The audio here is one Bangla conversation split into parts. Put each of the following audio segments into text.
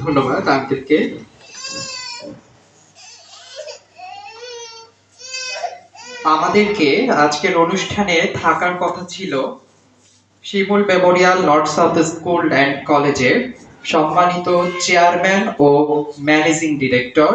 ধন্যবাদ, আঙ্কেলকে। আমাদেরকে আজকের অনুষ্ঠানে থাকার কথা ছিল Shimul memorial north south school and কলেজের সম্মানিত chairman O managing director,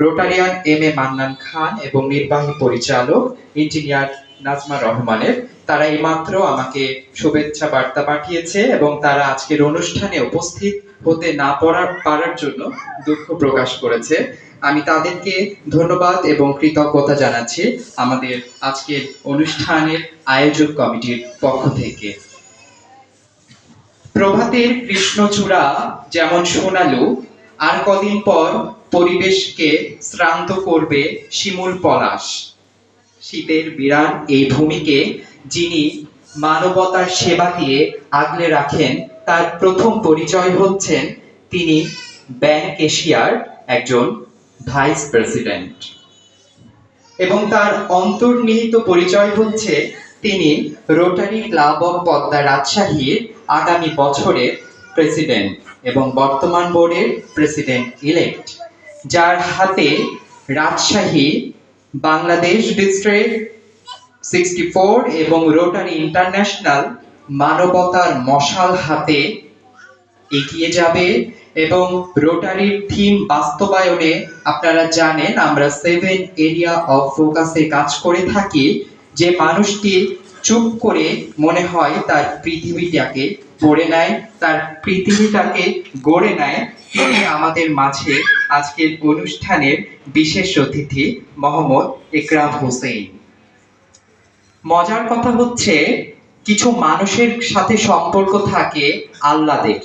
Rotarian M A Mannan Khan এবং নির্বাহী পরিচালক ইঞ্জিনিয়ার নাজমা রহমানের। তারা এইমাত্র আমাকে শুভেচ্ছা বার্তা পাঠিয়েছে এবং তারা আজকের অনুষ্ঠানে উপস্থিত হতে না পারার পারার জন্য দুঃখ প্রকাশ করেছে। আমি তাদেরকে ধন্যবাদ এবং কৃতজ্ঞতা জানাচ্ছি আমাদের আজকের অনুষ্ঠানের আয়োজক কমিটির পক্ষ থেকে। প্রভাতের কৃষ্ণচূড়া যেমন সোনালু আর কদিন পর পরিবেশকে শ্রান্ত করবে শিমুল পলাশ। শীতের বিরান এই ভূমিকে যিনি মানবতার সেবা দিয়ে আগলে রাখেন তার প্রথম পরিচয় হচ্ছেন তিনি ব্যাংক এশিয়ার একজন ভাইস প্রেসিডেন্ট। এবং তার অন্তর্নিহিত পরিচয় হচ্ছে তিনি রোটারি ক্লাব অফ পদ্মা রাজশাহীর আগামী বছরের প্রেসিডেন্ট এবং বর্তমান বোর্ডের প্রেসিডেন্ট ইলেক্ট, যার হাতে Rajshahi, Bangladesh district sixty four এবং রোটারি ইন্টারন্যাশনাল মানবতার মশাল হাতে এগিয়ে যাবে এবং রোটারির থিম বাস্তবায়নে আপনারা জানেন, আমরা সেভেন এরিয়া অফ ফোকাসে কাজ করে থাকি। যে মানুষটি চুপ করে মনে হয় তার পৃথিবীটাকে পড়ে নেয়, তার পৃথিবীটাকে গড়ে নেয় তিনি আমাদের মাঝে আজকের অনুষ্ঠানের বিশেষ অতিথি মোহাম্মদ ইকরাম হোসেন। মজার কথা হচ্ছে কিছু মানুষের সাথে সম্পর্ক থাকে আল্লাদের।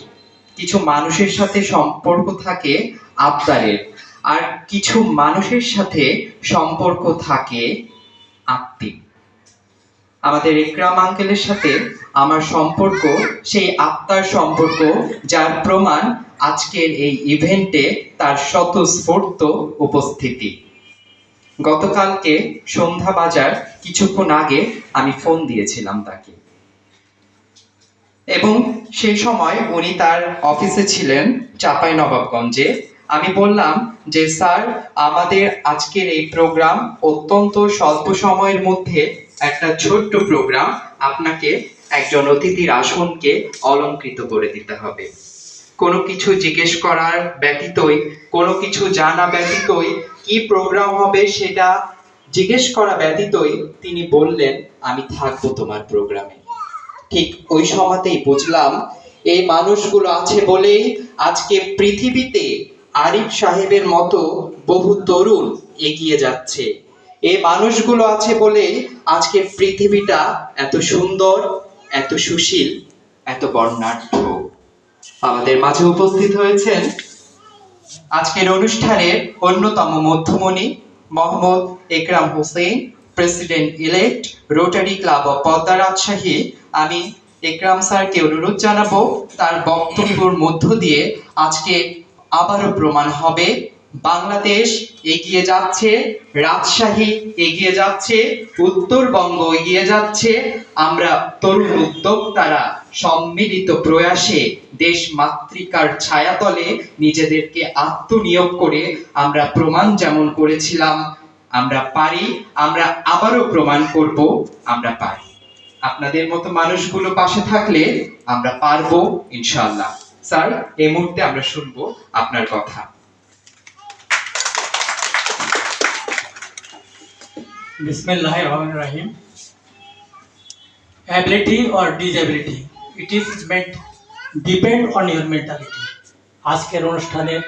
কিছু মানুষের সাথে সম্পর্ক থাকে আবদারের। আর কিছু মানুষের সাথে সম্পর্ক থাকে আত্মিক। আমাদের ইকরাম আঙ্কেলের সাথে আমার সম্পর্ক, সেই আত্মার সম্পর্ক, যার প্রমাণ আজকের এই ইভেন্টে তার স্বতঃস্ফূর্ত উপস্থিতি। গতকালকে সন্ধ্যা বাজার কিছুক্ষণ আগে আমি ফোন দিয়েছিলাম তাকে। এবং সেই সময় উনি তার অফিসে ছিলেন চাপাই নবাবগঞ্জে। আমি বললাম যে, স্যার, আমাদের আজকের এই প্রোগ্রাম অত্যন্ত স্বল্প সময়ের মধ্যে একটা ছোট্ট প্রোগ্রাম। আপনাকে একজন অতিথির আসনকে অলঙ্কৃত করে দিতে হবে। কোনো কিছু জিজ্ঞেস করার ব্যতীতই, কোনো কিছু জানা ব্যতীতই, কি প্রোগ্রাম হবে সেটা জিজ্ঞেস করা ব্যতীতই তিনি বললেন, আমি থাকব তোমার প্রোগ্রামে। ঠিক ওই সময়তেই বুঝলাম, এই মানুষগুলো আছে বলেই আজকে পৃথিবীতে আরিফ সাহেবের মতো বহু তরুণ এগিয়ে যাচ্ছে। এই মানুষগুলো আছে বলেই আজকে পৃথিবীটা এত সুন্দর, এত সুশীল, এত বর্ণাঢ্য। আমাদের মাঝে উপস্থিত হয়েছেন আজকের অনুষ্ঠানের অন্যতম মধ্যমণি Mohammad Ekram Hossain. President elect rotary club of Padma Rajshahi আমি একরাম স্যারকে অনুরোধ জানাব, তার বক্তব্যের মধ্য দিয়ে আজকে আবারও প্রমাণ হবে, বাংলাদেশ এগিয়ে যাচ্ছে, রাজশাহী এগিয়ে যাচ্ছে, উত্তরবঙ্গ এগিয়ে যাচ্ছে, আমরা তরুণ উদ্যোক্তারা সম্মিলিত প্রয়াসে দেশ মাতৃকার ছায়াতলে নিজেদেরকে আত্মনিয়োগ করে আমরা প্রমাণ যেমন করেছিলাম আমরা পারি, আমরা আবারও প্রমাণ করব, আমরা পারি। আপনাদের মতো মানুষগুলো পাশে থাকলে আমরা পারব, ইনশাআল্লাহ। স্যার, এই মুহূর্তে আমরা শুনব আপনার কথা. আজকের অনুষ্ঠানের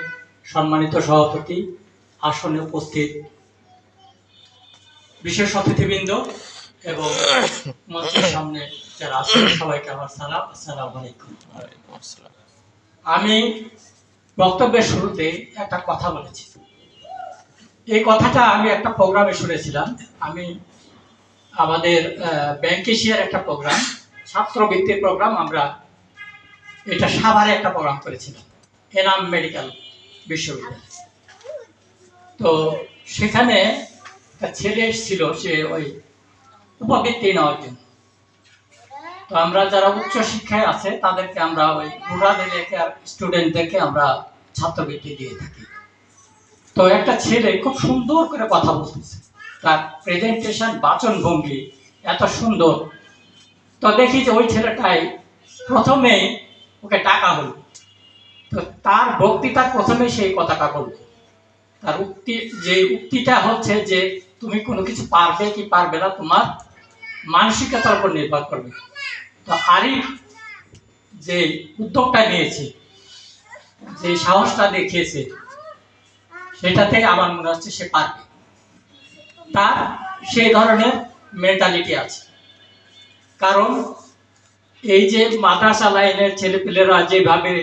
সম্মানিত সভাপতি আসনে উপস্থিত বিশেষ অতিথিবৃন্দ এবং মঞ্চের সামনে যারা আছেন, সবাইকে আমার সালাম। আসসালামু আলাইকুম। আমি বক্তব্যের শুরুতে একটা কথা বলেছি। এই কথাটা আমি একটা প্রোগ্রামে শুনেছিলাম। আমি আমাদের ব্যাংক এশিয়ার একটা প্রোগ্রাম ছাত্রবৃত্তির প্রোগ্রাম আমরা এটা সাভারে একটা প্রোগ্রাম করেছিলাম, এনাম মেডিকেল বিশ্ববিদ্যালয়। তো সেখানে একটা ছেলে এসেছিল, সে ওই উপবৃত্তি নেওয়ার জন্য। তো আমরা যারা উচ্চ শিক্ষায় আছে, তাদেরকে আমরা ওই রুরাল এলাকার স্টুডেন্টদেরকে আমরা ছাত্রবৃত্তি দিয়ে থাকি। তো একটা ছেলে খুব সুন্দর করে কথা বলতেছে। তার প্রেজেন্টেশন বাচন ভঙ্গি এত সুন্দর। তো দেখি যে ওই ছেলেটাই প্রথমে ওকে টাকা হলো। তো তার বক্তৃতার প্রথমে সেই কথাটা বলল। তার উক্তি, যে উক্তিটা হচ্ছে যে তুমি কোনো কিছু পারবে কি পারবে না, তোমার মানসিকতার উপর নির্ভর করবে। তো আরিফ যে উদ্যোগটা নিয়েছে, যে সাহসটা দেখিয়েছে সেটাতে আমার মনে হচ্ছে সে পারবে। তার সেই ধরনের মেন্টালিটি আছে। কারণ এই যে মাদ্রাসা লাইনের ছেলেপিলেরা যেভাবে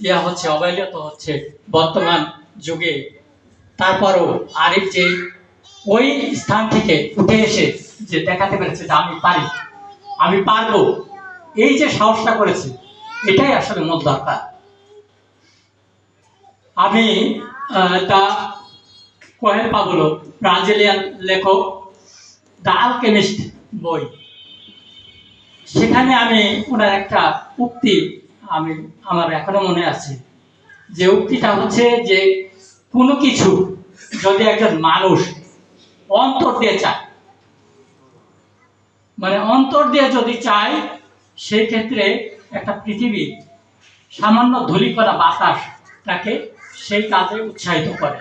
ইয়া হচ্ছে, অবহেলিত হচ্ছে বর্তমান যুগে, তারপরও আরিফ যে ওই স্থান থেকে উঠে এসে যে দেখাতে পেরেছে যে আমি পারি, আমি পারব, এই যে সাহসটা করেছে, এটাই আসলে মূল দরকার। আমি তা কোহেল পাবলো ব্রাজিলিয়ান লেখক, দ্য আলকেমিস্ট বই। সেখানে আমি ওনার একটা উক্তি আমি, আমার এখনও মনে আছে। যে উক্তিটা হচ্ছে যে কোনো কিছু যদি একজন মানুষ অন্তর দিয়ে চায়। মানে অন্তর দিয়ে যদি চাই সেই ক্ষেত্রে একটা পৃথিবী, সামান্য ধূলিকণা বাতাস তাকে সেই কাজে উৎসাহিত করে।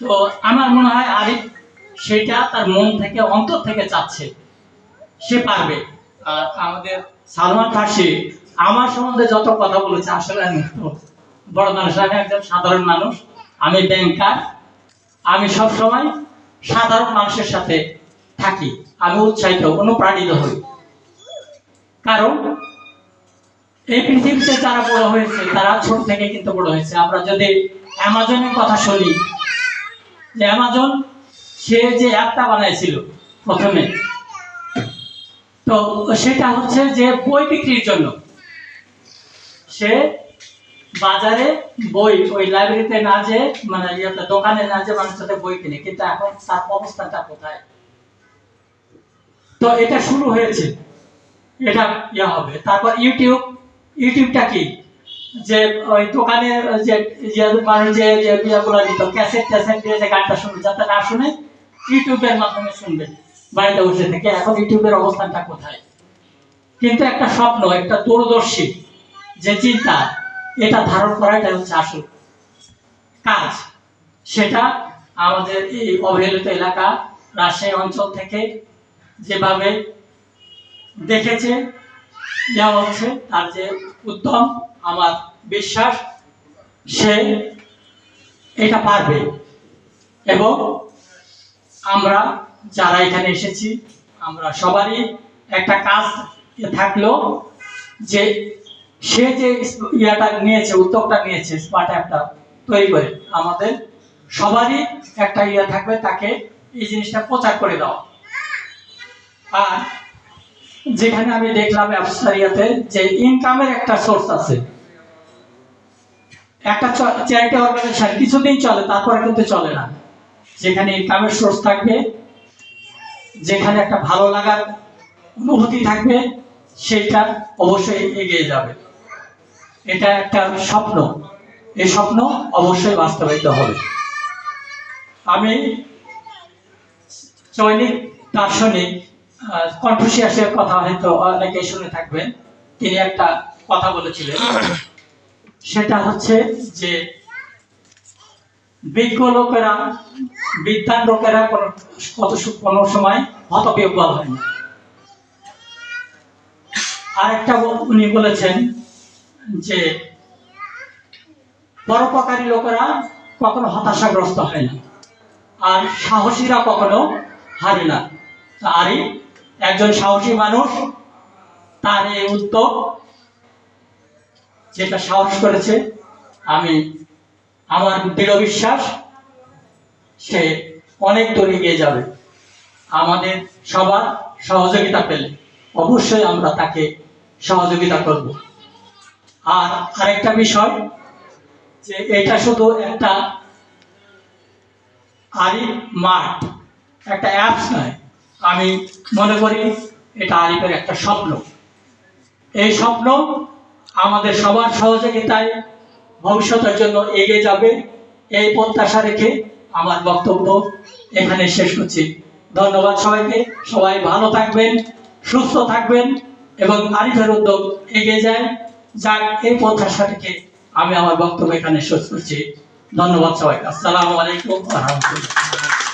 তো আমার মনে হয় আরিফ সেটা তার মন থেকে, অন্তর থেকে চাচ্ছে। সে পারবে। আর আমাদের সালমান ফার্সি আমার সম্বন্ধে যত কথা বলেছে, আসলে আমি বড় মানুষ, আমি একজন সাধারণ মানুষ, আমি ব্যাংকার, আমি সব সময় সাধারণ মানুষের সাথে থাকি, আমি উৎসাহিত, অনুপ্রাণিত হই। কারণ এই পৃথিবীতে যারা বড় হয়েছে, তারা ছোট থেকে কিন্তু বড় হয়েছে। আমরা যদি অ্যামাজনের কথা শুনি, যে অ্যামাজন, সে যে অ্যাপটা বানাইছিল প্রথমে, তো সেটা হচ্ছে যে বই বিক্রির জন্য। সে বাজারে বই, ওই লাইব্রেরিতে না যে মানে ইয়েতে, দোকানে না যে মানুষ সাথে বই কিনে। কিন্তু এখন তার অবস্থানটা কোথায়? তো এটা শুরু হয়েছে। এটা ইয়া হবে। তারপর ইউটিউব। ইউটিউবটা কি? যে ওই দোকানে যে ইয়ে মানুষ যে যে ইয়েগুলো দিত, ক্যাসেট ট্যাসেট দিয়ে যে গানটা শুনবে, যাতে না শুনে ইউটিউবের মাধ্যমে শুনবে। বাড়িতে বসে থেকে। এখন ইউটিউবের অবস্থানটা কোথায়? কিন্তু একটা স্বপ্ন, একটা দূরদর্শী যে চিন্তা এটা ধারণ করাটাই হচ্ছে আসল কাজ। সেটা আমাদের এই অবহেলিত এলাকা, রাজশাহী অঞ্চল থেকে যেভাবে দেখেছে দেওয়া হচ্ছে, তার যে উদ্যম, আমার বিশ্বাস, সে এটা পারবে। এবং আমরা যারা এখানে এসেছি, আমরা সবারই একটা কাজ থাকল যে সে যে ইয়াটা নিয়েছে, উদ্যোগটা নিয়েছে স্মার্ট অ্যাপটা তৈরি করে, আমাদের সবারই একটা ইয়ে থাকবে, তাকে এই জিনিসটা প্রচার করে দেওয়া। আর যেখানে আমি দেখলাম ব্যবসায়িয়াতে যে ইনকামের একটা সোর্স আছে। একটা চ্যারিটি অর্গানাইজেশন কিছুদিন চলে, তারপরে কিন্তু চলে না। যেখানে ইনকামের সোর্স থাকবে, যেখানে একটা ভালো লাগার অনুভূতি থাকবে সেটা অবশ্যই এগিয়ে যাবে। এটা একটা স্বপ্ন। এই স্বপ্ন অবশ্যই বাস্তবায়িত হবে। আমি চৈনিক দার্শনিক কনফুসিয়াসের কথা হয়তো অনেকে শুনে থাকবেন। তিনি একটা কথা বলেছিলেন। সেটা হচ্ছে যে বিজ্ঞ লোকেরা বিদ্যান লোকেরা কত কোনো সময় হতবিহ্বল হয় না। আরেকটা উনি বলেছেন যে পরোপকারী লোকেরা কখনো হতাশাগ্রস্ত হয় না। আর সাহসীরা কখনো হারে না। আরই একজন সাহসী মানুষ, তার এই উদ্যোগ যেটা সাহস করেছে, আমি আমার দৃঢ় বিশ্বাস, সে অনেক দূর এগিয়ে যাবে। আমাদের সবার সহযোগিতা পেলে অবশ্যই আমরা তাকে সহযোগিতা করব। আর আরেকটা বিষয়, যে এটা শুধু একটা আরি মার্ট, একটা অ্যাপস নয়। আমি মনে করি এটা আরিফের একটা স্বপ্ন। এই স্বপ্ন আমাদের সবার সহযোগিতায় ভবিষ্যতের জন্য এগিয়ে যাবে। এই প্রত্যাশা রেখে আমার বক্তব্য এখানে শেষ করছি। ধন্যবাদ সবাইকে। সবাই ভালো থাকবেন, সুস্থ থাকবেন এবং আরিফের উদ্যোগ এগিয়ে যায়। যাক, এই প্রত্যাশা রেখে আমি আমার বক্তব্য এখানে শেষ করছি। ধন্যবাদ সবাইকে। আসসালামু আলাইকুম রহমতুল্লাহ।